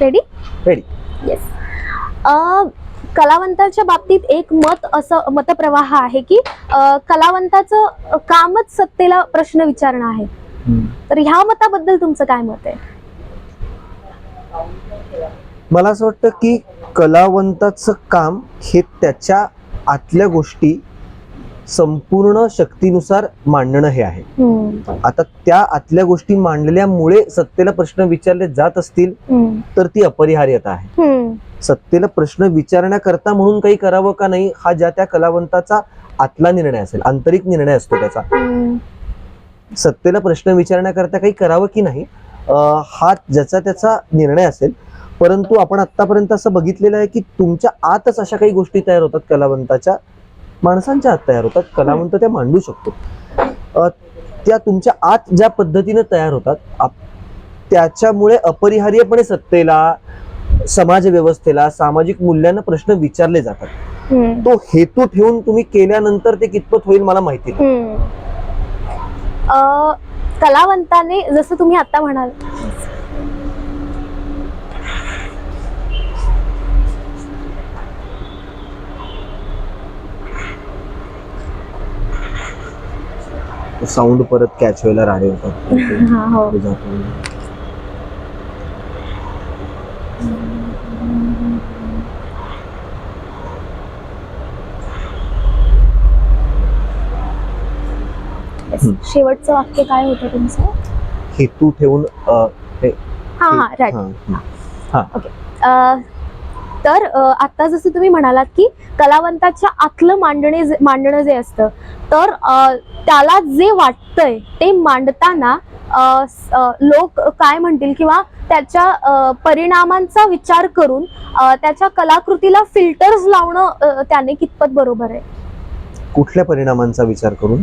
Ready ready yes कलावंताच्या बाबतीत एक मत असं मतप्रवाह आहे की कलावंताचं कामच सत्तेला प्रश्न विचारणं आहे. तर ह्या मताबद्दल तुमचं काय मत आहे? मला असं वाटतं की कलावंताचं काम हे त्याच्या आतल्या गोष्टी संपूर्ण शक्तीनुसार मांडणं हे आहे. आता त्या आतल्या गोष्टी मांडल्यामुळे सत्तेला प्रश्न विचारले जात असतील तर ती अपरिहार्यता आहे. सत्तेला प्रश्न विचारण्याकरता म्हणून काही करावं का नाही हा ज्या त्या कलावंताचा आतला निर्णय असेल आंतरिक निर्णय असतो त्याचा. सत्तेला प्रश्न विचारण्याकरता काही करावं की नाही हा ज्याचा त्याचा निर्णय असेल. परंतु आपण आतापर्यंत असं बघितलेलं आहे की तुमच्या आतच अशा काही गोष्टी तयार होतात कलावंताच्या माणसांच्या आत तयार होतात. कलावंत त्या मांडू शकतो. त्या तुमच्या आत ज्या पद्धतीने तयार होतात त्याच्यामुळे अपरिहार्यपणे सत्तेला समाज व्यवस्थेला सामाजिक मूल्यांना प्रश्न विचारले जातात. तो हेतू ठेवून तुम्ही केल्यानंतर ते कितपत होईल मला माहिती कलावंताने जसं तुम्ही आता म्हणाल साऊंड परत कॅच व्हायला राडे होतात. हा हो. शेवटचं वाक्य काय होतं तुमचं? हेतू ठेवून अ, हे- हा हा राईट हा, हा. अ, तर आता जसं तुम्ही म्हणालात की कलावंताच्या आतलं मांडणे मांडणं जे असतं तर त्याला जे वाटतंय ते मांडताना लोक काय म्हणतील किंवा त्याच्या परिणामांचा विचार करून त्याच्या कलाकृतीला फिल्टर्स लावणं त्याने कितपत बरोबर आहे? कुठल्या परिणामांचा विचार करून?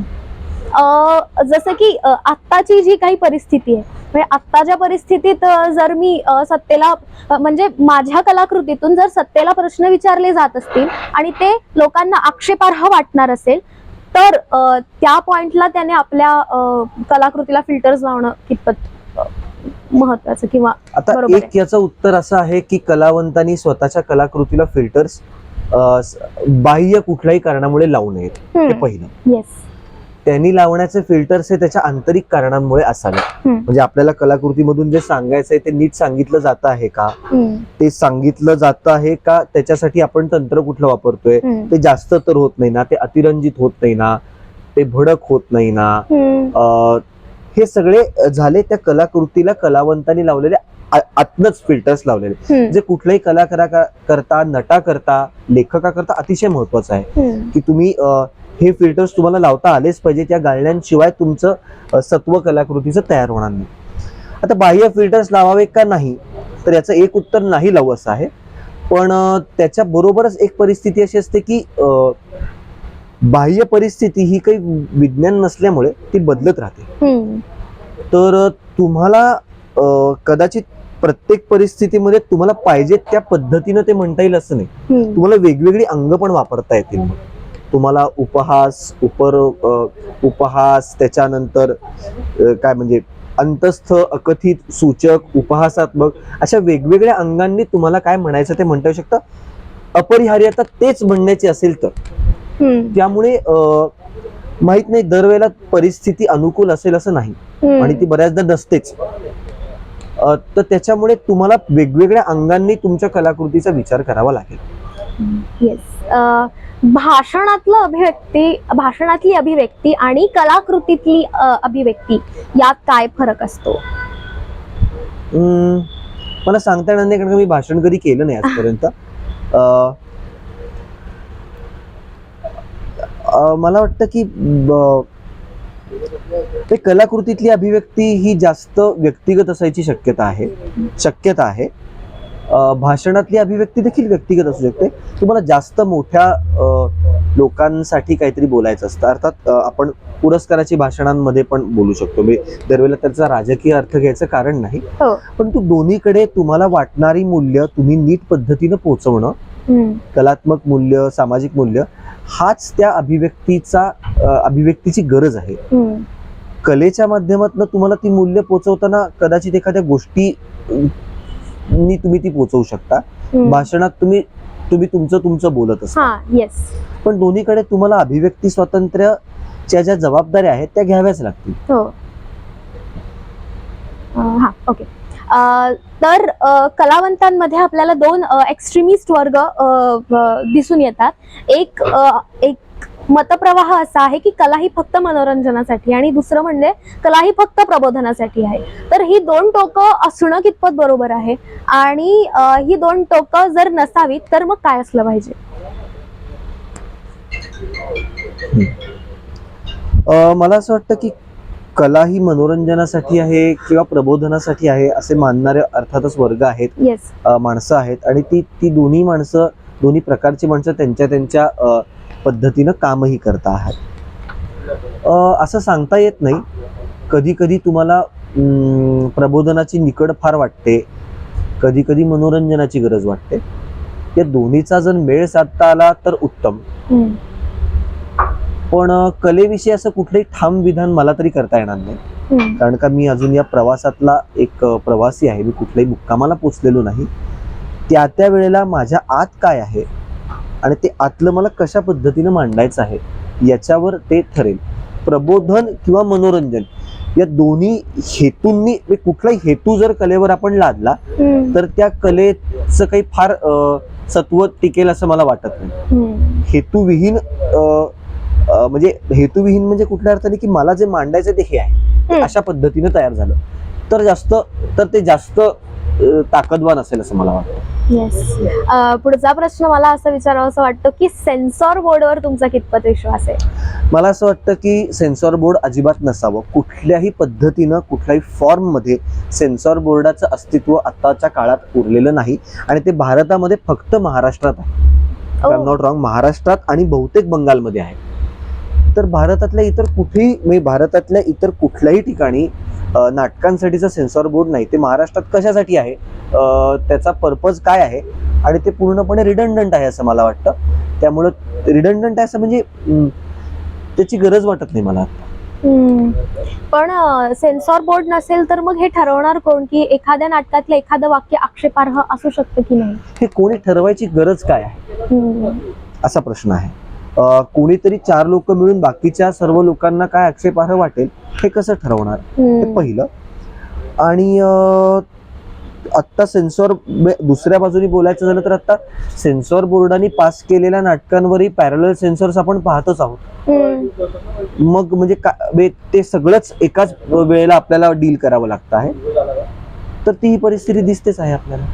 जसं की आत्ताची जी काही परिस्थिती आहे म्हणजे आत्ताच्या परिस्थितीत जर मी सत्तेला म्हणजे माझ्या कलाकृतीतून जर सत्तेला प्रश्न विचारले जात असतील आणि ते लोकांना आक्षेपार्ह वाटणार असेल तर त्या पॉइंटला त्याने आपल्या कलाकृतीला फिल्टर्स लावणं कितपत महत्वाचं किंवा आता एक याचं उत्तर असं आहे की कलावंतांनी स्वतःच्या कलाकृतीला फिल्टर्स बाह्य कुठल्याही कारणामुळे लावू नयेत. हे पहिलं. येस त्यांनी लावण्याचे फिल्टर्स हे त्याच्या आंतरिक कारणांमुळे असावे. म्हणजे आपल्याला कलाकृतीमधून जे सांगायचंय ते नीट सांगितलं जात आहे का? ते सांगितलं जात आहे का? त्याच्यासाठी आपण तंत्र कुठलं वापरतोय? ते जास्त तर होत नाही ना? ते अतिरंजित होत नाही ना? ते भडक होत नाही ना? हे सगळे झाले त्या कलाकृतीला कलावंतांनी लावलेले आतनच फिल्टर्स लावलेले. जे कुठल्याही कलाकारा करता नटा करता लेखका करता अतिशय महत्वाचं आहे. की तुम्ही हे फिल्टर्स तुम्हाला लावता आलेच पाहिजे. त्या गाळण्यांशिवाय तुमचं सत्व कलाकृतीचं तयार होणार नाही. आता बाह्य फिल्टर्स लावावे का नाही? तर याचं एक उत्तर नाही लावू असं आहे. पण त्याच्या बरोबरच एक परिस्थिती अशी असते की बाह्य परिस्थिती ही काही विज्ञान नसल्यामुळे ती बदलत राहते. तर तुम्हाला कदाचित प्रत्येक परिस्थितीमध्ये तुम्हाला पाहिजे त्या पद्धतीनं ते म्हणता येईल असं नाही. तुम्हाला वेगवेगळी अंग पण वापरता येतील. मग तुम्हाला उपहास उपर उपहास त्याच्यानंतर काय म्हणजे अंतस्थ अकथित सूचक उपहासात्मक अशा वेगवेगळ्या अंगांनी तुम्हाला काय म्हणायचं ते म्हणता येऊ शकतं? अपरिहार्यता तेच म्हणण्याची असेल तर. त्यामुळे माहीत नाही दरवेळेला परिस्थिती अनुकूल असेल असं नाही. आणि ती बऱ्याचदा नसतेच. तर त्याच्यामुळे तुम्हाला वेगवेगळ्या अंगांनी तुमच्या कलाकृतीचा विचार करावा लागेल. येस भाषणातलं अभिव्यक्ती भाषणातली अभिव्यक्ती आणि कलाकृतीतली अभिव्यक्ती यात काय फरक असतो? मला सांगता येणार नाही कारण मी भाषण कधी केलं नाही आजपर्यंत. अ, मला वाटतं की ते कलाकृतीतली अभिव्यक्ती ही जास्त व्यक्तिगत असायची शक्यता आहे शक्यता आहे. भाषणातली अभिव्यक्ती देखील व्यक्तिगत असू शकते. तुम्हाला जास्त मोठ्या लोकांसाठी काहीतरी बोलायचं असतं. अर्थात आपण पुरस्काराची भाषणांमध्ये पण बोलू शकतो. दरवेळेला त्याचा राजकीय अर्थ घ्यायचं कारण नाही. हो. परंतु दोन्हीकडे तुम्हाला वाटणारी मूल्य तुम्ही नीट पद्धतीनं पोहोचवणं कलात्मक मूल्य सामाजिक मूल्य हाच त्या अभिव्यक्तीचा अभिव्यक्तीची गरज आहे. कलेच्या माध्यमातून तुम्हाला ती मूल्य पोहोचवताना कदाचित एखाद्या गोष्टी अं, नी तुम्ही ती पोहोचवू शकता. भाषणात तुम्ही तुम्ही तुमचं तुमचं बोलत असता. हा येस पण दोन्हीकडे तुम्हाला अभिव्यक्ती स्वातंत्र्याच्या ज्या जबाबदाऱ्या आहेत त्या घ्याव्याच लागतील. हो. हा ओके अं, तर कलावंतांमध्ये आपल्याला दोन एक्स्ट्रीमिस्ट वर्ग दिसून येतात. एक एक मतप्रवाह असा आहे की कला ही फक्त मनोरंजनासाठी आणि दुसरं म्हणजे कला ही फक्त प्रबोधनासाठी आहे. तर ही दोन टोकं असणं कितपत बरोबर आहे? आणि ही दोन टोकं जर नसावीत तर मग काय असलं पाहिजे? अं, मला असं वाटतं की कला ही मनोरंजनासाठी आहे किंवा प्रबोधनासाठी आहे असे मानणारे अर्थातच वर्ग आहेत. माणसं आहेत. आणि ती ती दोन्ही माणसं दोन्ही प्रकारची माणसं त्यांच्या त्यांच्या अ, पद्धतीनं कामही करत आहेत. अ, असं सांगता येत नाही. कधी कधी तुम्हाला प्रबोधनाची निकड फार वाटते. कधी कधी मनोरंजनाची गरज वाटते. या दोन्हीचा जर मेळ साधता आला तर उत्तम. पण कलेविषयी असं कुठलंही ठाम विधान मला तरी करता येणार नाही. कारण का मी अजून या प्रवासातला एक प्रवासी आहे. मी कुठल्याही मुक्कामाला पोचलेलो नाही. त्या त्या वेळेला माझ्या आत काय आहे? आणि ते आतलं मला कशा पद्धतीनं मांडायचं आहे याच्यावर ते ठरेल प्रबोधन किंवा मनोरंजन या दोन्ही हेतूंनी म्हणजे कुठलाही हेतू जर कलेवर आपण लादला. तर त्या कलेचं काही फार सत्व टिकेल असं मला वाटत नाही. हेतुविहीन म्हणजे हेतुविहीन म्हणजे कुठल्या अर्थाने की मला जे मांडायचं ते हे आहे. अशा पद्धतीने तयार झालं तर जास्त तर ते जास्त ताकदवान असेल असं मला वाटतं येस पुढचा प्रश्न मला असं विचारावं असं वाटतं की सेन्सॉर बोर्डवर तुमचा कितपत विश्वास आहे? मला असं वाटतं की सेन्सॉर बोर्ड अजिबात नसावं. कुठल्याही पद्धतीनं कुठल्याही फॉर्ममध्ये सेन्सॉर बोर्डाचं अस्तित्व आताच्या काळात उरलेलं नाही आणि ते भारतामध्ये फक्त महाराष्ट्रात आहे. नॉट रॉंग महाराष्ट्रात आणि बहुतेक बंगालमध्ये आहे. तर भारतातल्या इतर कुठेही म्हणजे भारतातल्या इतर कुठल्याही ठिकाणी नाटकांसाठीचं सेन्सॉर बोर्ड नाही. ते महाराष्ट्रात कशासाठी आहे? त्याचा पर्पज काय आहे? आणि ते पूर्णपणे रिडंडंट आहे असं मला वाटतं. त्यामुळं रिडंडंट आहे असं म्हणजे त्याची गरज वाटत नाही मला. पण सेन्सॉर बोर्ड नसेल तर मग हे ठरवणार कोण? की एखाद्या नाटकातलं एखादं वाक्य आक्षेपार्ह असू शकतं की नाही? हे कोणी ठरवायची गरज काय आहे. असा प्रश्न आहे. कोणीतरी चार लोक मिळून बाकीच्या सर्व लोकांना काय आक्षेपार्ह वाटेल हे कसं ठरवणार? हे. पहिलं. आणि आत्ता सेन्सॉर दुसऱ्या बाजूने बोलायचं झालं तर आता सेन्सॉर बोर्डाने पास केलेल्या नाटकांवरही पॅरल सेन्सॉर्स आपण पाहतच आहोत. मग म्हणजे, म्हणजे ते सगळंच एकाच वेळेला आपल्याला डील करावं लागतं आहे. तर ती ही परिस्थिती दिसतेच आहे आपल्याला.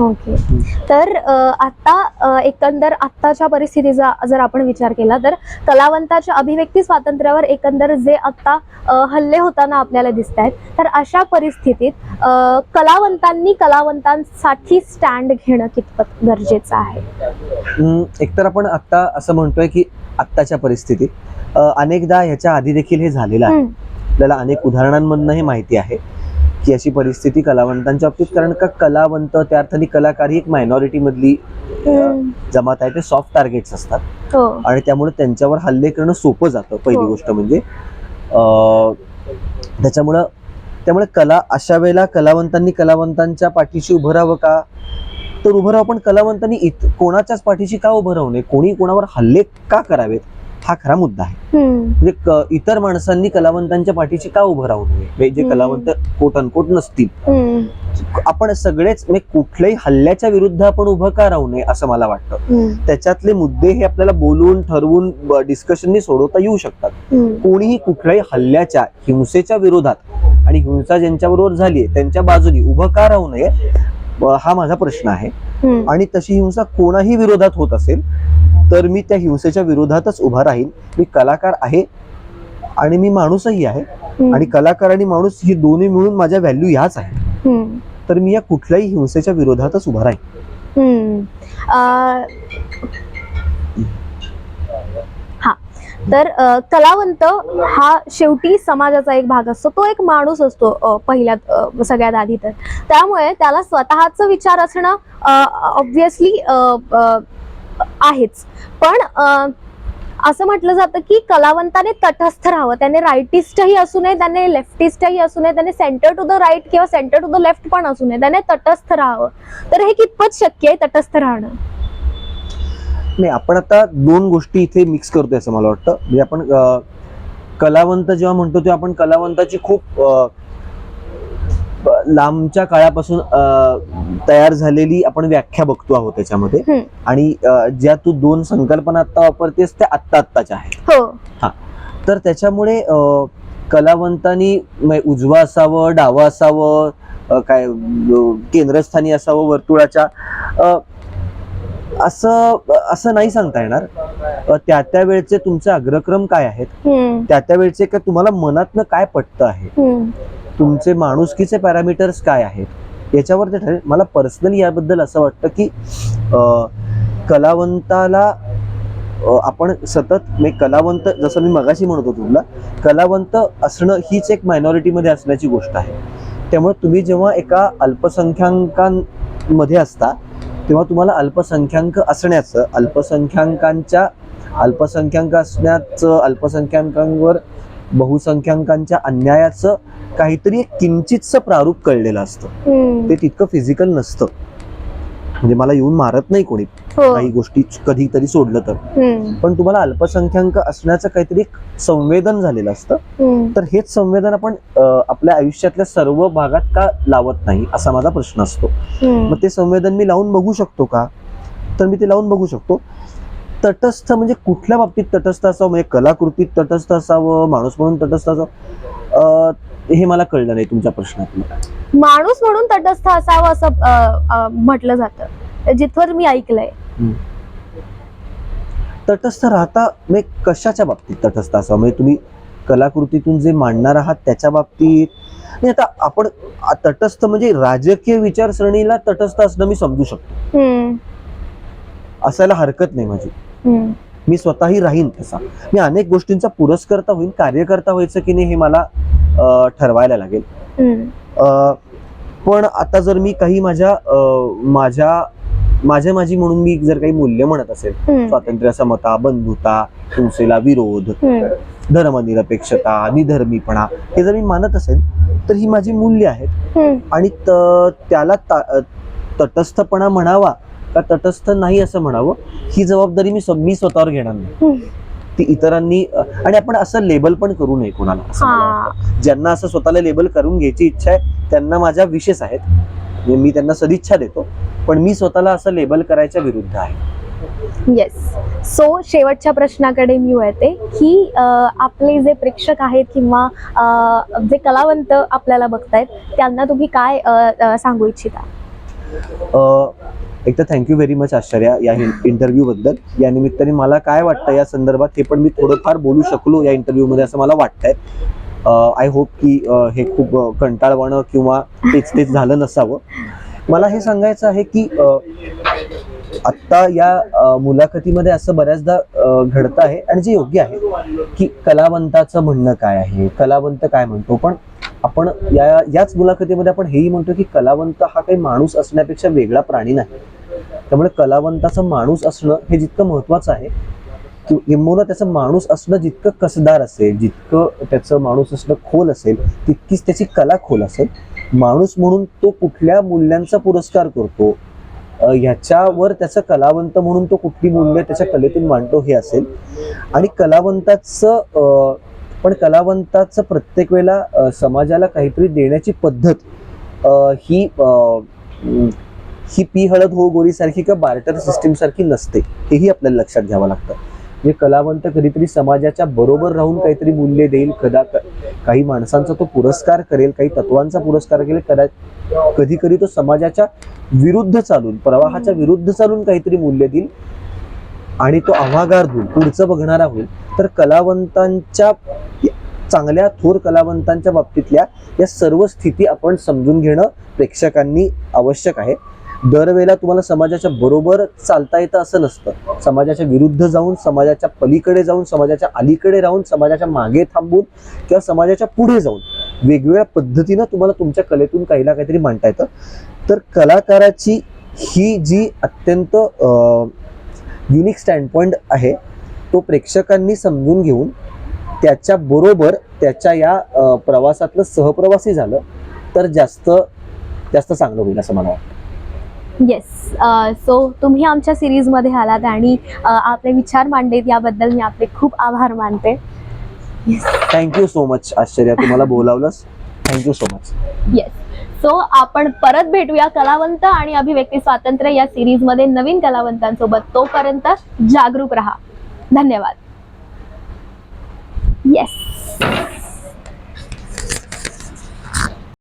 ओके. तर आता एकंदर आत्ताच्या परिस्थितीचा जर आपण विचार केला तर कलावंताच्या अभिव्यक्ती स्वातंत्र्यावर एकंदर जे आता हल्ले होताना आपल्याला दिसत आहेत तर अशा परिस्थितीत कलावंतांनी कलावंतांसाठी स्टँड घेणं कितपत गरजेचं आहे? एकतर आपण आत्ता असं म्हणतोय की आत्ताच्या परिस्थितीत अनेकदा ह्याच्या आधी देखील हे झालेलं आहे. आपल्याला अनेक उदाहरणांमधनं हे माहिती आहे. की अशी परिस्थिती कलावंतांच्या बाबतीत. कारण का कलावंत त्या अर्थाने कलाकार ही एक मायनॉरिटी मधली अ, हम्म. जमात आहे. ते सॉफ्ट टार्गेट्स असतात. हो. आणि त्यामुळे त्यांच्यावर हल्ले करणं सोपं जातं पहिली हो. गोष्ट म्हणजे. अं, त्याच्यामुळं त्यामुळे कला अशा वेळेला कलावंतांनी कलावंतांच्या पाठीशी उभं राहावं का? तर उभं राहावं पण कलावंतांनी इत कोणाच्याच पाठीशी का उभं राहू नये? कोणी कोणावर हल्ले का करावेत? हा खरा मुद्दा आहे. म्हणजे इतर माणसांनी कलावंतांच्या पाठीशी का उभं राहू नये म्हणजे जे. कलावंत कोट अनकोट नसतील. आपण सगळेच म्हणजे कुठल्याही हल्ल्याच्या विरुद्ध आपण उभं का राहू नये असं मला वाटतं. त्याच्यातले मुद्दे हे आपल्याला बोलून ठरवून डिस्कशननी सोडवता येऊ शकतात. कोणीही कुठल्याही हल्ल्याच्या हिंसेच्या विरोधात आणि हिंसा ज्यांच्याबरोबर झाली त्यांच्या बाजूनी उभं का राहू नये हा माझा प्रश्न आहे. आणि तशी हिंसा कोणाही विरोधात होत असेल तर मी त्या हिंसेच्या विरोधातच उभा राहीन. मी कलाकार आहे आणि मी माणूसही आहे. आणि कलाकार आणि माणूस ही दोन्ही मिळून माझ्या व्हॅल्यू ह्याच आहे. तर मी या कुठल्याही हिंसेच्या विरोधातच उभा राहीन. अ, हा. तर कलावंत हा शेवटी समाजाचा एक भाग असतो. तो एक माणूस असतो पहिल्यात सगळ्यात आधी तर. त्यामुळे त्याला स्वतःचा विचार असणं ऑब्विसली आहेच. पण असं म्हटलं जातं की कलावंताने तटस्थ राहावं. त्याने रायटिस्टही असू नये त्याने लेफ्टिस्टही असू नये त्याने सेंटर टू द राईट किंवा सेंटर टू द लेफ्ट पण असू नये. त्याने तटस्थ राहावं. तर हे कितपत शक्य आहे तटस्थ राहणं? नाही आपण आता दोन गोष्टी इथे मिक्स करतोय असं मला वाटतं. म्हणजे आपण कलावंत जेव्हा म्हणतो तेव्हा आपण कलावंताची खूप लांबच्या काळापासून तयार झालेली आपण व्याख्या बघतो आहोत त्याच्यामध्ये. आणि ज्या तू दोन संकल्पना आता वापरतेस त्या आत्ता आत्ताच्या आहेत. हो. तर त्याच्यामुळे कलावंतानी उजवा असावं डावं असावं काय केंद्रस्थानी असावं वर्तुळाच्या असं असं नाही सांगता येणार. त्या त्या वेळचे तुमचे अग्रक्रम काय आहेत? त्या त्या वेळचे का तुम्हाला मनातनं काय पटतं आहे? तुमचे माणुसकीचे पॅरामीटर्स काय आहेत? याच्यावर ते ठरेल. मला पर्सनली याबद्दल असं वाटतं की कलावंताला आपण सतत मी कलावंत जसं मी मगाशी म्हणत होतो तुला कलावंत असणं हीच एक मायनॉरिटीमध्ये असण्याची गोष्ट आहे. त्यामुळे तुम्ही जेव्हा एका अल्पसंख्याकांमध्ये असता तेव्हा तुम्हाला अल्पसंख्याक असण्याचं अल्पसंख्याकांच्या अल्पसंख्याक असण्याचं अल्पसंख्याकांवर बहुसंख्याकांच्या अन्यायाचं काहीतरी एक किंचितचं प्रारूप कळलेलं असतं. ते तितकं फिजिकल नसतं. म्हणजे मला येऊन मारत नाही कोणी. हो. काही गोष्टी कधीतरी सोडलं तर. पण तुम्हाला अल्पसंख्याक असण्याचं काहीतरी संवेदन झालेलं असतं. तर हेच संवेदन आपण आपल्या आयुष्यातल्या सर्व भागात का लावत नाही? असा माझा प्रश्न असतो. मग ते संवेदन मी लावून बघू शकतो का? तर मी ते लावून बघू शकतो. तटस्थ म्हणजे कुठल्या बाबतीत तटस्थ असावं? म्हणजे कलाकृतीत तटस्थ असावं? माणूस म्हणून तटस्थ असावं? हे मला कळलं नाही तुमच्या प्रश्नातलं माणूस म्हणून तटस्थ असावं असं म्हटलं जातं. जिथवर मी ऐकलंय. तटस्थ राहता म्हणजे कशाच्या बाबतीत तटस्थ असावं? म्हणजे तुम्ही कलाकृतीतून जे मांडणार आहात त्याच्या बाबतीत? नाही आता आपण तटस्थ म्हणजे राजकीय विचारसरणीला तटस्थ असणं मी समजू शकतो. असायला हरकत नाही माझी. मी स्वतःही राहीन तसा. मी अनेक गोष्टींचा पुरस्कर्ता होईन कार्यकर्ता व्हायचं की नाही हे मला ठरवायला लागेल. पण आता जर मी काही माझ्या माझ्या माझ्या माझी म्हणून मी जर काही मूल्य म्हणत असेल स्वातंत्र्य समता बंधुता हिंसेला विरोध धर्मनिरपेक्षता निधर्मीपणा हे जर मी मानत असेल तर ही माझी मूल्य आहेत. आणि त्याला तटस्थपणा म्हणावा का तटस्थ नाही असं म्हणावं ही जबाबदारी मी मी स्वतःवर घेणार नाही. ती इतरांनी आणि आपण असं लेबल पण करू नये कोणाला असं. ज्यांना असं स्वतःला लेबल करून घ्यायची इच्छा आहे त्यांना माझ्या विशेष आहेत. म्हणजे मी त्यांना सदिच्छा देतो पण मी स्वतःला असं लेबल करायच्या विरुद्ध आहे. येस सो शेवटच्या प्रश्नाकडे मी वळते. की आपले जे प्रेक्षक आहेत किंवा जे कलावंत आपल्याला बघतायत त्यांना तुम्ही काय सांगू इच्छिता? एक तर थँक्यू व्हेरी मच आश्चर्या या इंटरव्ह्यू बद्दल. या निमित्ताने मला काय वाटतं या संदर्भात हे पण मी थोडंफार बोलू शकलो या इंटरव्ह्यू मध्ये असं मला वाटतंय. आय होप की हे खूप कंटाळवाणं किंवा तेच तेच झालं नसावं. मला हे सांगायचं आहे की आत्ता या मुलाखतीमध्ये असं बऱ्याचदा घडत घडतं आहे आणि जे योग्य आहे की कलावंताचं म्हणणं काय आहे? कलावंत काय म्हणतो? पण आपण या याच मुलाखतीमध्ये आपण हेही म्हणतो की कलावंत हा काही माणूस असण्यापेक्षा वेगळा प्राणी नाही. त्यामुळे कलावंताचं माणूस असणं हे जितकं महत्वाचं आहे कि- किंबहुना त्याचं माणूस असणं जितकं कसदार असेल जितकं त्याचं माणूस असणं खोल असेल तितकीच त्याची कला खोल असेल. माणूस म्हणून तो कुठल्या मूल्यांचा पुरस्कार करतो ह्याच्यावर त्याचं कलावंत म्हणून तो कुठली मूल्य त्याच्या कलेतून मांडतो हे असेल. आणि कलावंताचं पण कलावंताचं प्रत्येक वेळेला समाजाला काहीतरी देण्याची पद्धत ही ही पी हळद हो गोरी सारखी किंवा बार्टर सिस्टीम सारखी नसते. हेही आपल्याला लक्षात घ्यावं लागतं. म्हणजे कलावंत कधीतरी समाजाच्या बरोबर राहून काहीतरी मूल्य देईल कदा काही माणसांचा तो पुरस्कार करेल काही तत्वांचा पुरस्कार करेल कदा कधी कधी तो समाजाच्या विरुद्ध चालून प्रवाहाच्या विरुद्ध चालून काहीतरी मूल्य देईल आणि तो आव्हागार होईल पुढचं बघणारा होईल. तर कलावंतांच्या चांगल्या थोर कलावंतांच्या बाबतीतल्या या सर्व स्थिती आपण समजून घेणं प्रेक्षकांनी आवश्यक आहे. दरवेळेला तुम्हाला समाजाच्या बरोबर चालता येतं असं नसतं. समाजाच्या विरुद्ध जाऊन समाजाच्या पलीकडे जाऊन समाजाच्या अलीकडे राहून समाजाच्या मागे थांबून किंवा समाजाच्या पुढे जाऊन वेगवेगळ्या पद्धतीनं तुम्हाला तुमच्या कलेतून काही ना काहीतरी मांडता येतं. तर कलाकाराची ही जी अत्यंत युनिक स्टँडपॉइंट आहे तो प्रेक्षकांनी समजून घेऊन त्याच्या बरोबर त्याच्या या प्रवासातलं सहप्रवासी झालं तर जास्त जास्त चांगलं होईल असं मला वाटतं. येस सो तुम्ही आमच्या सिरीजमध्ये आलात आणि अ, आपले विचार मांडलेत याबद्दल मी आपले खूप आभार मानते. थँक्यू सो मच आश्चर्या. तुम्हाला बोलावलंस thank you so much yes so आपण परत भेटूया कलावंत आणि अभिव्यक्ती स्वातंत्र्य या सिरीजमध्ये नवीन कलावंतांसोबत. तोपर्यंत जागरूक राहा. धन्यवाद. येस